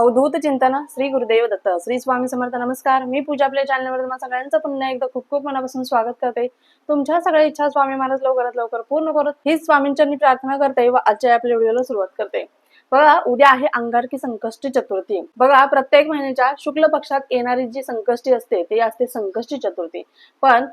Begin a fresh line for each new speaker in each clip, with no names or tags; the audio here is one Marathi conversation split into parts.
अवधूत चिंतन श्री गुरुदेव दत्त. श्री स्वामी समर्थ नमस्कार. मी पूजा आपल्या चॅनलवर तुम्हाला सगळ्यांचं पुन्हा एकदा खूप खूप मनापासून स्वागत करते. तुमच्या सगळ्या इच्छा स्वामी महाराज लवकरात लवकर पूर्ण करत हीच स्वामींच्या प्रार्थना करते व आजच्या आपल्या व्हिडिओला सुरुवात करते. बघा उद्या आहे अंगारकी संकष्टी चतुर्थी. बघा प्रत्येक महिन्याच्या शुक्ल पक्षात येणारी जी संकष्टी असते ती असते संकष्टी चतुर्थी. पण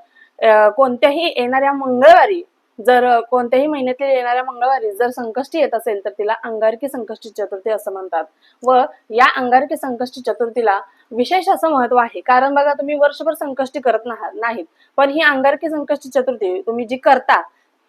कोणत्याही येणाऱ्या मंगळवारी जर कोणत्याही महिन्यातील येणाऱ्या मंगळवारी जर संकष्टी येत असेल तर तिला अंगारकी संकष्टी चतुर्थी असं म्हणतात. व या अंगारकी संकष्टी चतुर्थीला विशेष असं महत्त्व आहे. कारण बघा तुम्ही वर्षभर संकष्टी करत नाहीत. पण ही अंगारकी संकष्टी चतुर्थी तुम्ही जी करता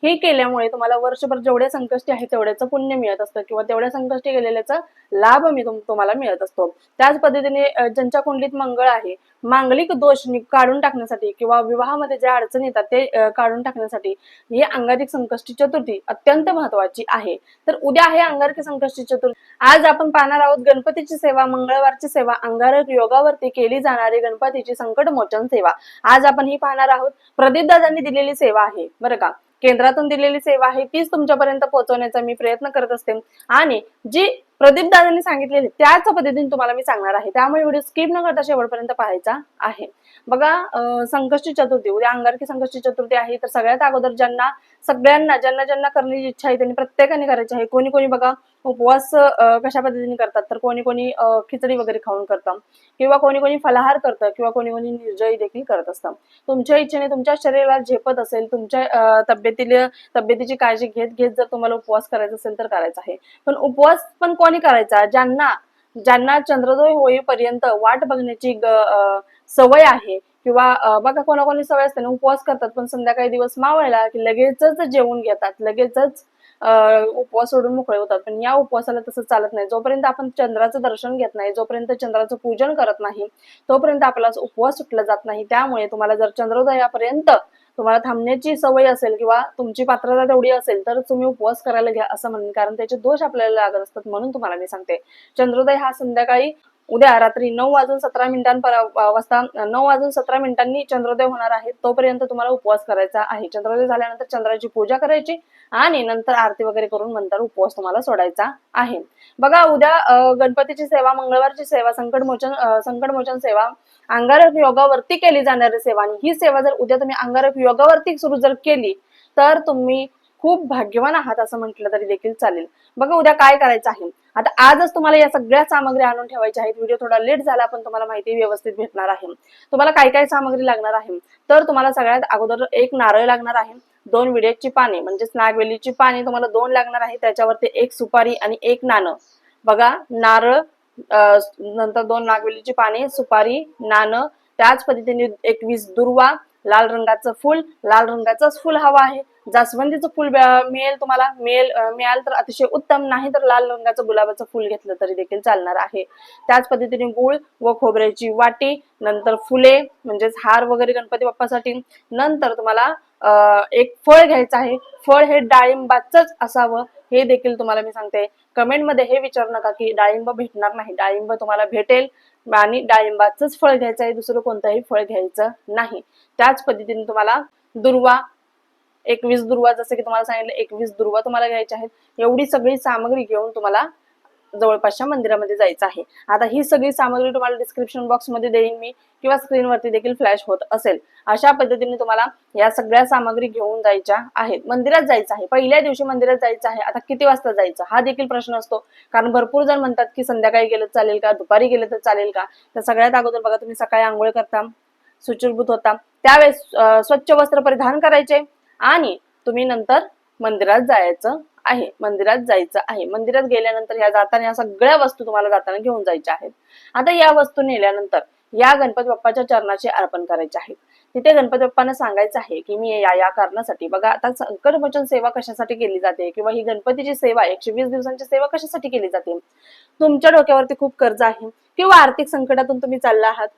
हे केल्यामुळे तुम्हाला वर्षभर जेवढ्या संकष्टी आहे तेवढ्याचं पुण्य मिळत असतं किंवा तेवढ्या संकष्टी गेलेल्याचा लाभ मी तुम्हाला मिळत असतो. त्याच पद्धतीने ज्यांच्या कुंडलीत मंगळ आहे मांगलिक दोष काढून टाकण्यासाठी किंवा विवाहामध्ये ज्या अडचणी येतात ते काढून टाकण्यासाठी ही अंगारिक संकष्टी चतुर्थी अत्यंत महत्वाची आहे. तर उद्या आहे अंगारकी संकष्टी चतुर्थी. आज आपण पाहणार आहोत गणपतीची सेवा मंगळवारची सेवा अंगारक योगावरती केली जाणारी गणपतीची संकट मोचन सेवा. आज आपण ही पाहणार आहोत. प्रदीप दादांनी दिलेली सेवा आहे बरं का? केंद्रातून दिलेली सेवा आहे तीच तुमच्यापर्यंत पोहोचवण्याचा मी प्रयत्न करत असते. आणि जी प्रदीप दादांनी सांगितलेली त्याच पद्धतीने तुम्हाला मी सांगणार आहे. त्यामुळे व्हिडिओ स्किप न करता शेवटपर्यंत पाहायचा आहे. बघा संकष्टी चतुर्थी उद्या अंगारकी संकष्टी चतुर्थी आहे तर सगळ्यात अगोदर ज्यांना सगळ्यांना ज्यांना ज्यांना करण्याची इच्छा आहे त्यांनी प्रत्येकाने करायची आहे. कोणी कोणी बघा उपवास कशा पद्धतीने करतात? तर कोणी कोणी खिचडी वगैरे खाऊन करतात किंवा कोणी कोणी फलाहार करतं किंवा कोणी कोणी निर्जयी देखील करत असतं. तुमच्या इच्छेने तुमच्या शरीराला झेपत असेल तुमच्या तब्येतील तब्येतीची काळजी घेत घेत जर तुम्हाला उपवास करायचा असेल तर करायचा आहे. पण उपवास पण कोणी करायचा? ज्यांना ज्यांना चंद्रोदय होईपर्यंत वाट बघण्याची अं, सवय आहे किंवा बघा कोणाकोणी सवय असते ना उपवास करतात पण संध्याकाळी दिवस मावळला की लगेचच जेवून घेतात लगेचच उपवास सोडून मोकळे होतात. पण या उपवासाला तसं चालत नाही. जोपर्यंत आपण चंद्राचं दर्शन घेत नाही जोपर्यंत चंद्राचं पूजन करत नाही तोपर्यंत आपला उपवास सुटला जात नाही. त्यामुळे तुम्हाला जर चंद्रोदयापर्यंत तुम्हाला थांबण्याची सवय असेल किंवा तुमची पात्रता तेवढी असेल तर तुम्ही उपवास करायला घ्या असं म्हणेन. कारण त्याचे दोष आपल्याला लागत असतात म्हणून तुम्हाला मी सांगते. चंद्रोदय हा संध्याकाळी उद्या रात्री नऊ वाजून सतरा मिनिटांपर्यंत वाजता नऊ वाजून सतरा मिनिटांनी चंद्रोदय होणार आहे. तोपर्यंत तुम्हाला उपवास करायचा आहे. चंद्रोदय झाल्यानंतर चंद्राची पूजा करायची आणि नंतर आरती वगैरे करून नंतर उपवास तुम्हाला सोडायचा आहे. बघा उद्या गणपतीची सेवा मंगळवारची सेवा संकटमोचन संकटमोचन सेवा अंगारक योगावरती केली जाणारी सेवा आणि ही सेवा जर उद्या तुम्ही अंगारक योगावरती सुरू जर केली तर तुम्ही खूप भाग्यवान आहात असं म्हटलं तरी देखील चालेल. बघा उद्या काय करायचं आहे? आता आजच तुम्हाला या सगळ्या सामग्री आणून ठेवायच्या आहेत. व्हिडिओ थोडा लेट झाला पण तुम्हाला माहिती व्यवस्थित भेटणार आहे. तुम्हाला काय काय सामग्री लागणार आहे? तर तुम्हाला सगळ्यात अगोदर एक नारळ लागणार आहे दोन विड्याची पाने म्हणजेच नागवेलीची पाने तुम्हाला दोन लागणार आहे. त्याच्यावरती एक सुपारी आणि एक नाणं. बघा नारळ नंतर दोन नागवेलीची पाने सुपारी नाणं त्याच पद्धतीने एकवीस दुर्वा लाल रंगाचं फुल लाल रंगाचंच फुल हवं आहे. जास्वंदीचं फुल मिळेल तुम्हाला. मिळेल मिळाल तर अतिशय उत्तम नाही तर लाल रंगाचं गुलाबाचं फुल घेतलं तरी देखील चालणार आहे. त्याच पद्धतीने गुळ व खोबऱ्याची वाटी नंतर फुले म्हणजेच हार वगैरे गणपती बाप्पासाठी. नंतर तुम्हाला एक फळ घ्यायचं आहे. फळ हे डाळिंबाचंच असावं हे देखील तुम्हाला मी सांगते. कमेंटमध्ये हे विचारू नका की डाळिंब भेटणार नाही. डाळिंब तुम्हाला भेटेल. आणि डाळिंबाचंच फळ घ्यायचं आहे दुसरं कोणतंही फळ घ्यायचं नाही. त्याच पद्धतीने तुम्हाला दुर्वा एकवीस दुर्वा जसं की तुम्हाला सांगितलं एकवीस दुर्वा तुम्हाला घ्यायच्या आहेत. एवढी सगळी सामग्री घेऊन तुम्हाला जवळपासच्या मंदिरामध्ये जायचं आहे. आता ही सगळी सामग्री तुम्हाला डिस्क्रिप्शन बॉक्समध्ये देईन मी किंवा स्क्रीनवरती देखील फ्लॅश होत असेल. अशा पद्धतीने तुम्हाला या सगळ्या सामग्री घेऊन जायच्या आहेत. मंदिरात जायचं आहे. पहिल्या दिवशी मंदिरात जायचं आहे. आता किती वाजता जायचं? हा देखील प्रश्न असतो. कारण भरपूर जण म्हणतात की संध्याकाळी गेलं चालेल का? दुपारी गेलं तर चालेल का? तर सगळ्यात अगोदर बघा तुम्ही सकाळी आंघोळ करता सुचिरभूत होता. त्यावेळेस स्वच्छ वस्त्र परिधान करायचे आणि तुम्ही नंतर मंदिरात जायचं आहे मंदिरात जायचं आहे. मंदिरात गेल्यानंतर या जाताना या सगळ्या वस्तू तुम्हाला जाताना घेऊन जायच्या आहेत. आता या वस्तू नेल्यानंतर या गणपती बाप्पाच्या चरणाचे अर्पण करायचे आहेत. तिथे गणपती बाप्पांना सांगायचं आहे की मी या या कारणासाठी बघा आता संकटमोचन सेवा कशासाठी केली जाते किंवा ही गणपतीची सेवा एकशे वीस दिवसांची सेवा कशासाठी केली जाते? तुमच्या डोक्यावरती खूप कर्ज आहे. किंवा आर्थिक संकटातून तुम्ही चालला आहात.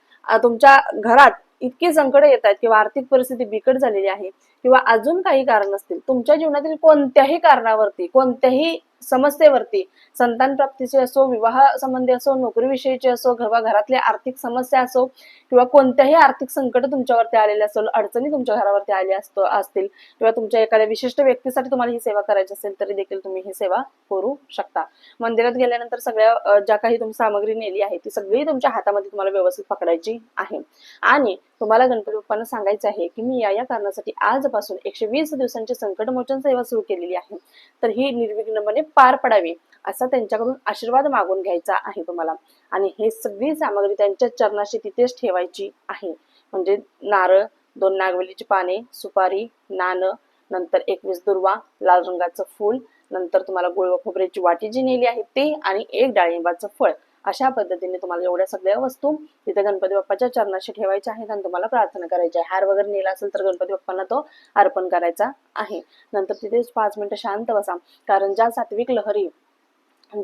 तुमच्या घरात इतकी संकट येत आहेत किंवा आर्थिक परिस्थिती बिकट झालेली आहे किंवा अजून काही कारण असतील तुमच्या जीवनातील कोणत्याही कारणावरती कोणत्याही समस्येवरती. संतान प्राप्तीची असो विवाह संबंधी असो नोकरीविषयीची असो किंवा घरातल्या आर्थिक समस्या असो किंवा कोणत्याही आर्थिक संकट तुमच्यावरती आलेले असो अडचणी तुमच्या घरावरती आल्या असतो असतील किंवा तुमच्या एखाद्या विशिष्ट व्यक्तीसाठी तुम्हाला ही सेवा करायची असेल तरी देखील तुम्ही ही सेवा करू शकता. मंदिरात गेल्यानंतर सगळ्या ज्या काही तुम्ही सामग्री नेली आहे ती सगळी तुमच्या हातामध्ये तुम्हाला व्यवस्थित पकडायची आहे. आणि तुम्हाला गणपती बाप्पांना सांगायचं आहे की मी या या कारणासाठी आजपासून एकशे वीस दिवसांची संकटमोचन सेवा सुरू केलेली आहे. तर ही निर्विघ्नपणे पार पडावी असा त्यांच्याकडून आशीर्वाद मागून घ्यायचा आहे तुम्हाला. आणि हे सगळी सामग्री त्यांच्या चरणाशी तिथेच ठेवायची आहे. म्हणजे नारळ दोन नागवेलीची पाने सुपारी नाणं नंतर एकवीस दुर्वा लाल रंगाचं फूल नंतर तुम्हाला गुळ व खोबऱ्याची वाटी जी नेली आहे ते आणि एक डाळिंबाचं फळ. अशा पद्धतीने तुम्हाला एवढ्या सगळ्या वस्तू तिथे गणपती बाप्पाच्या चरणाशी ठेवायच्या आहेत आणि तुम्हाला प्रार्थना करायची आहे. हार वगैरे नेला असेल तर गणपती बाप्पांना तो अर्पण करायचा आहे. नंतर तिथेच पाच मिनिटं शांत बसा. कारण ज्या सात्विक लहरी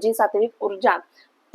जी सात्विक ऊर्जा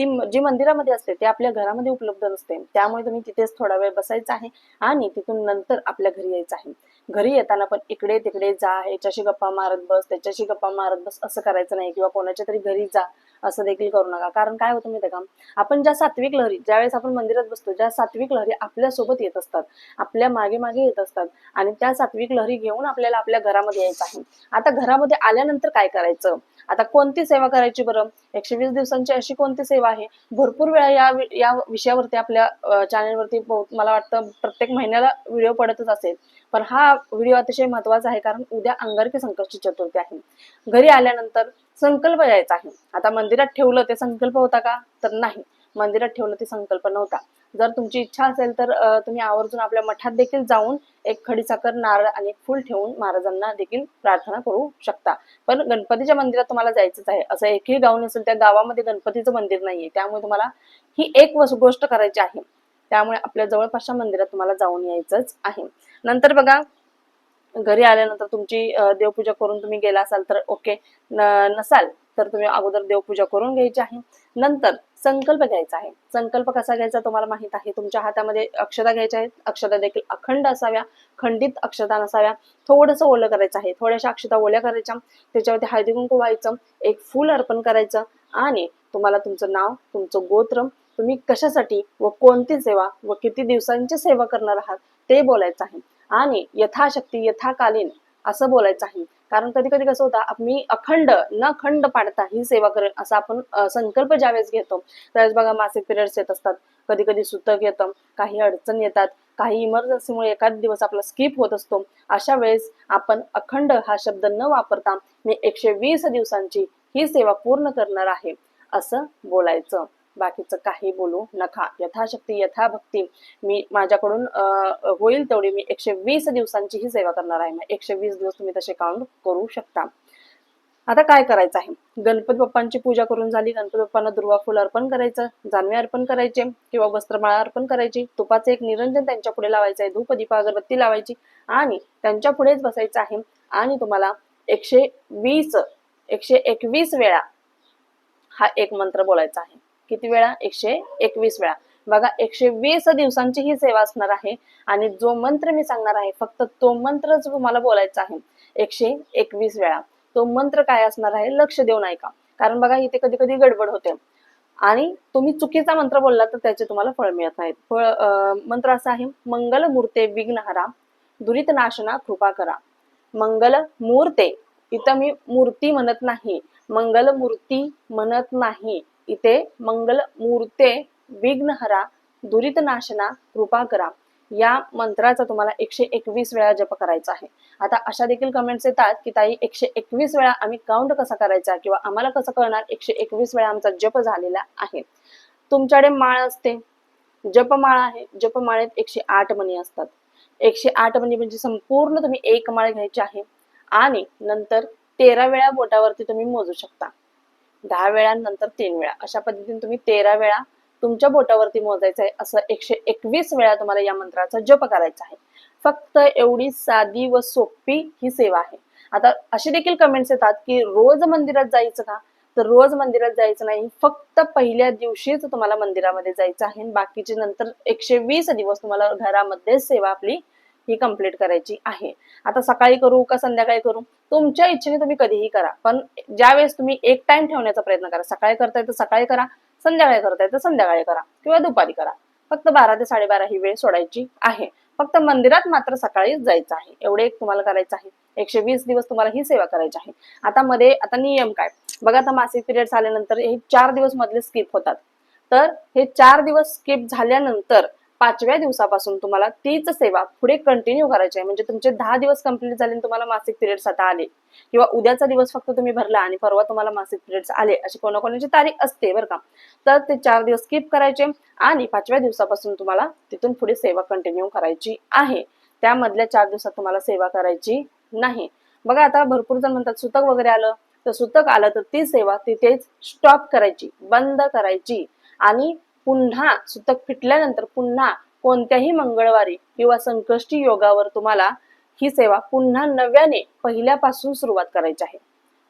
ती जी मंदिरामध्ये असते ते आपल्या घरामध्ये उपलब्ध नसते. त्यामुळे तुम्ही तिथेच थोडा वेळ बसायचा आहे आणि तिथून नंतर आपल्या घरी यायचं आहे. घरी येताना पण इकडे तिकडे जा याच्याशी गप्पा मारत बस त्याच्याशी गप्पा मारत बस असं करायचं नाही किंवा कोणाच्या तरी घरी जा असं देखील करू नका. कारण काय होतं माहिती का? आपण ज्या सात्विक लहरी ज्यावेळेस आपण मंदिरात बसतो ज्या सात्विक लहरी आपल्यासोबत येत असतात आपल्या मागे मागे येत असतात आणि त्या सात्विक लहरी घेऊन आपल्याला आपल्या घरामध्ये यायचं आहे. आता घरामध्ये आल्यानंतर काय करायचं? आता कोणती सेवा करायची बरं? एकशे वीस दिवसांची अशी कोणती सेवा आहे? भरपूर वेळा या या विषयावरती आपल्या चॅनलवरती मला वाटतं प्रत्येक महिन्याला व्हिडिओ पडतच असेल. पण हा व्हिडिओ अतिशय महत्त्वाचा आहे कारण उद्या अंगारकी संकष्टी चतुर्थी आहे. घरी आल्यानंतर संकल्प यायचा आहे. आता मंदिरात ठेवलं ते संकल्प होता का? तर नाही. मंदिरात ठेवलं ती संकल्प नव्हता. जर तुमची इच्छा असेल तर तुम्ही आवर्जून आपल्या मठात देखील जाऊन एक खडीसाखर नारळ आणि एक फुल ठेवून महाराजांना देखील प्रार्थना करू शकता. पण गणपतीच्या मंदिरात तुम्हाला जायचंच आहे. असं एकही गाव नसेल त्या गावामध्ये गणपतीचं मंदिर नाहीये. त्यामुळे तुम्हाला ही एक गोष्ट करायची आहे. त्यामुळे आपल्या जवळपासच्या मंदिरात तुम्हाला जाऊन यायचंच आहे. नंतर बघा घरी आल्यानंतर तुमची देवपूजा करून तुम्ही गेला असाल तर ओके नसाल तर तुम्ही अगोदर देवपूजा करून घ्यायची आहे. नंतर संकल्प घ्यायचा आहे. संकल्प कसा घ्यायचा तुम्हाला माहीत आहे? तुमच्या हातामध्ये अक्षता घ्यायच्या आहेत. अक्षता देखील अखंड असाव्या. खंडित अक्षता नसाव्या. थोडंसं ओलं करायचं आहे. थोड्याशा अक्षता ओल्या करायच्या. त्याच्यावरती हळदी कुंकू व्हायचं. एक फूल अर्पण करायचं. आणि तुम्हाला तुमचं नाव तुमचं गोत्र तुम्ही कशासाठी व कोणती सेवा व किती दिवसांची सेवा करणार आहात ते बोलायचं आहे. आणि यथाशक्ती यथाकालीन असं बोलायचं आहे. कारण कधी कधी कसं होतं मी अखंड न खंड पाडता ही सेवा करेन असा आपण संकल्प ज्यावेळेस घेतो त्यावेळेस बघा मासिक पिरियड्स येत असतात. कधी कधी सुतक येतं काही अडचण येतात काही इमर्जन्सीमुळे एखाद दिवस आपला स्किप होत असतो. अशा वेळेस आपण अखंड हा शब्द न वापरता मी एकशे वीस दिवसांची ही सेवा पूर्ण करणार आहे असं बोलायचं. बाकीचं काही बोलू नका. यथाशक्ती यथाभक्ती मी माझ्याकडून अं, होईल तेवढी मी एकशे वीस दिवसांची ही सेवा करणार आहे. मग एकशे वीस दिवस तुम्ही तसे काउंट करू शकता. आता काय करायचं आहे? गणपती बाप्पांची पूजा करून झाली. गणपती बाप्पांना दुर्वा फुल अर्पण करायचं जानवे अर्पण करायचे किंवा वस्त्रमाळा अर्पण करायची. तुपाचे एक निरंजन त्यांच्या पुढे लावायचं आहे. धूप दीपा अगरबत्ती लावायची आणि त्यांच्या पुढेच बसायचं आहे. आणि तुम्हाला एकशे वीस एकशे एकवीस वेळा हा एक मंत्र बोलायचा आहे. किती वेळा? एकशे एकवीस वेळा. बघा एकशे वीस दिवसांची ही सेवा असणार आहे आणि जो मंत्र मी सांगणार आहे फक्त तो मंत्रच तुम्हाला बोलायचा आहे. एकशे एकवीस वेळा. तो मंत्र काय असणार आहे? लक्ष देऊन ऐका. कारण बघा इथे कधी कधी गडबड होते. आणि तुम्ही चुकीचा मंत्र बोलला तर त्याचे तुम्हाला फळ मिळत नाहीत. फळ अं, मंत्र असा आहे मंगल मूर्ते विघ्नहरा दुरित नाशना कृपा करा. मंगल मूर्ते. इथं मी मूर्ती म्हणत नाही. मंगल मूर्ती म्हणत नाही. इथे मंगल मूर्ते विघ्नहरा दुरित नाशना कृपा करा. या मंत्राचा तुम्हाला एकशे एकवीस वेळा जप करायचा आहे. आता अशा देखील कमेंट्स येतात की ताई एकशे एकवीस वेळा आम्ही काउंट कसा करायचा किंवा आम्हाला कसं कळणार? एकशे एकवीस वेळा आमचा जप झालेला आहे. तुमच्याकडे माळ असते. जपमाळ आहे. जपमाळेत एकशे आठ मणी असतात. एकशे आठ मणी म्हणजे संपूर्ण तुम्ही एक माळ घ्यायची आहे. आणि नंतर तेरा वेळा बोटावरती तुम्ही मोजू शकता. दहा वेळानंतर तीन वेळा. अशा पद्धतीने तुम्ही तेरा वेळा तुमच्या बोटावरती मोजायचं आहे. असं एकशे एकवीस वेळा तुम्हाला या मंत्राचा जप करायचा आहे. फक्त एवढी साधी व सोपी ही सेवा आहे. आता असे देखील कमेंट्स येतात की रोज मंदिरात जायचं का? तर रोज मंदिरात जायचं नाही. फक्त पहिल्या दिवशीच तुम्हाला मंदिरामध्ये जायचं आहे. बाकीचे नंतर एकशे वीस दिवस तुम्हाला घरामध्ये सेवा आपली ही कंप्लीट करायची आहे. आता सकाळी करू का संध्याकाळी करू? तुमच्या इच्छेने तुम्ही कधीही करा पण ज्यावेळेस तुम्ही एक टाइम ठेवण्याचा प्रयत्न करा सकाळी करताय तर सकाळी करा संध्याकाळी करताय तर संध्याकाळी करा किंवा दुपारी करा. फक्त बारा ते साडेबारा ही वेळ सोडायची आहे. फक्त मंदिरात मात्र सकाळीच जायचं आहे. एवढे एक तुम्हाला करायचं आहे. एकशे वीस दिवस तुम्हाला ही सेवा करायची आहे. आता मध्ये आता नियम काय? बघा आता मासिक पिरियड आल्यानंतर हे चार दिवस मधले स्किप होतात. तर हे चार दिवस स्किप झाल्यानंतर पाचव्या दिवसापासून तुम्हाला तीच सेवा पुढे कंटिन्यू करायची आहे. म्हणजे तुमचे दहा दिवस कंप्लीट झाले आणि तुम्हाला मासिक पिरियड्स आता आले. किंवा उद्याचा दिवस फक्त तुम्ही भरला आणि परवा तुम्हाला मासिक पिरियड्स आले अशी कोणाकोणाची तारीख असते बरं का? तर ते चार दिवस स्किप करायचे आणि पाचव्या दिवसापासून तुम्हाला तिथून पुढे सेवा कंटिन्यू करायची आहे. त्यामधल्या चार दिवसात तुम्हाला सेवा करायची नाही. बघा आता भरपूर जण म्हणतात सुतक वगैरे आलं तर सुतक आलं तर ती सेवा तिथेच स्टॉप करायची बंद करायची. आणि पुन्हा सुतक फिटल्यानंतर पुन्हा कोणत्याही मंगळवारी किंवा संकष्टी योगावर तुम्हाला ही सेवा पुन्हा नव्याने पहिल्यापासून सुरुवात करायची आहे.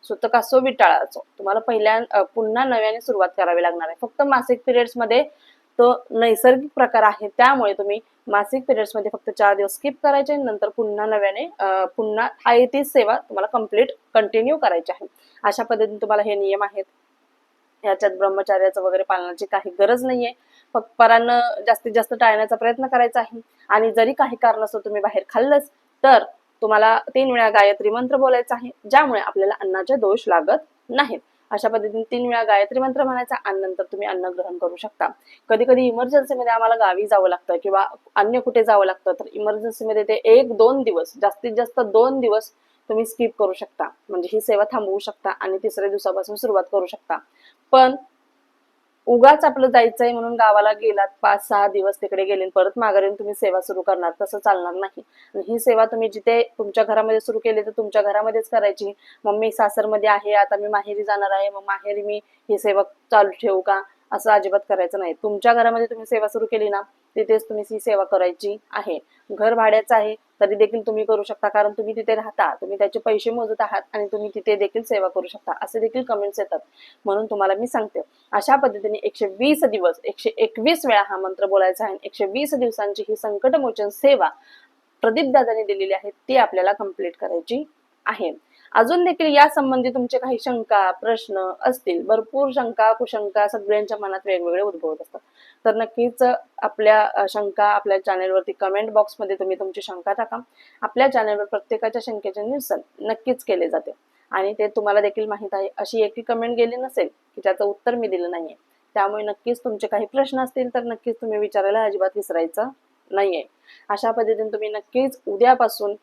सुतक असो विटाळा असो तुम्हाला पहिल्या पुन्हा नव्याने सुरुवात करावी लागणार आहे. फक्त मासिक पिरियड्समध्ये तो नैसर्गिक प्रकार आहे त्यामुळे तुम्ही मासिक पिरियड्समध्ये फक्त चार दिवस स्किप करायचे नंतर पुन्हा नव्याने पुन्हा आहे तीच सेवा तुम्हाला कंप्लीट कंटिन्यू करायची आहे. अशा पद्धतीने तुम्हाला हे नियम आहेत. ह्याच्यात ब्रह्मचार्याचं वगैरे पालनाची काही गरज नाहीये. फक्त परांना जास्तीत जास्त टाळण्याचा प्रयत्न करायचा आहे. आणि जरी काही कारणास्तव तुम्ही बाहेर खाल्लंच तर तुम्हाला तीन वेळा गायत्री मंत्र बोलायचा आहे ज्यामुळे आपल्याला अन्नाचे दोष लागत नाहीत. अशा पद्धतीने तीन वेळा गायत्री मंत्र म्हणायचा आणि नंतर तुम्ही अन्न ग्रहण करू शकता. कधी कधी इमर्जन्सीमध्ये आम्हाला गावी जावं लागतं किंवा अन्य कुठे जावं लागतं तर इमर्जन्सीमध्ये ते एक दोन दिवस जास्तीत जास्त दोन दिवस तुम्ही स्किप करू शकता. म्हणजे ही सेवा थांबवू शकता आणि तिसऱ्या दिवसापासून सुरुवात करू शकता. पण उगाच आपलं जायचंय म्हणून गावाला गेलात पाच सहा दिवस तिकडे गेले परत माघारी तुम्ही सेवा सुरू करणार तसं चालणार नाही. आणि ही सेवा तुम्ही जिथे तुमच्या घरामध्ये सुरू केली तर तुमच्या घरामध्येच करायची. मम्मी सासरमध्ये आहे आता मी माहेरी जाणार आहे मग माहेरी मी ही सेवा चालू ठेवू का? असं अजिबात करायचं नाही. तुमच्या घरामध्ये तुम्ही सेवा सुरू केली ना तिथेच तुम्ही ही सेवा करायची आहे. घर भाड्याचं आहे तरी देखील तुम्ही करू शकता कारण तुम्ही तिथे राहता तुम्ही त्याचे पैसे मोजत आहात आणि तुम्ही तिथे देखील सेवा करू शकता असे देखील कमेंट्स येतात. म्हणून तुम्हाला मी सांगते अशा पद्धतीने एकशे वीस दिवस एकशे एकवीस वेळा हा मंत्र बोलायचा आहे एकशे वीस दिवसांची ही संकटमोचन सेवा प्रदीप दादाने दिलेली आहे ती आपल्याला कंप्लीट करायची आहे. अजून देखील या संबंधी तुमचे काही शंका प्रश्न असतील भरपूर शंका कुशंका सगळ्यांच्या मनात वेगवेगळे उद्भवत असतात. तर नक्कीच आपल्या शंका आपल्या चॅनेलवरती कमेंट बॉक्समध्ये तुम्ही तुमची शंका टाका. आपल्या चॅनेलवर प्रत्येकाच्या शंकेचे निरसन नक्कीच केले जाते. आणि ते तुम्हाला देखील माहीत आहे अशी एकही कमेंट गेली नसेल की त्याचं उत्तर मी दिलं नाहीये. त्यामुळे नक्कीच तुमचे काही प्रश्न असतील तर नक्कीच तुम्ही विचारायला अजिबात विसरायचं नाहीये. अशा पद्धतीने तुम्ही नक्कीच उद्यापासून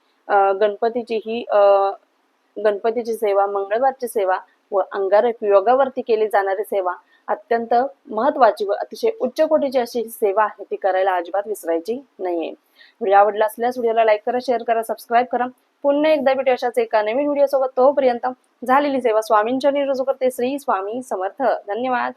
गणपतीची ही गणपतीची सेवा मंगळवारची सेवा व अंगारक योगावरती केली जाणारी सेवा अत्यंत महत्वाची व अतिशय उच्च कोटीची अशी सेवा आहे ती करायला अजिबात विसरायची नाहीये. व्हिडिओ आवडला असल्यास व्हिडिओला लाईक करा शेअर करा सबस्क्राईब करा. पुन्हा एकदा भेटू अशाच एका नवीन व्हिडिओ सोबत तोपर्यंत झालेली सेवा स्वामींच्या रुजू करते. श्री स्वामी समर्थ. धन्यवाद.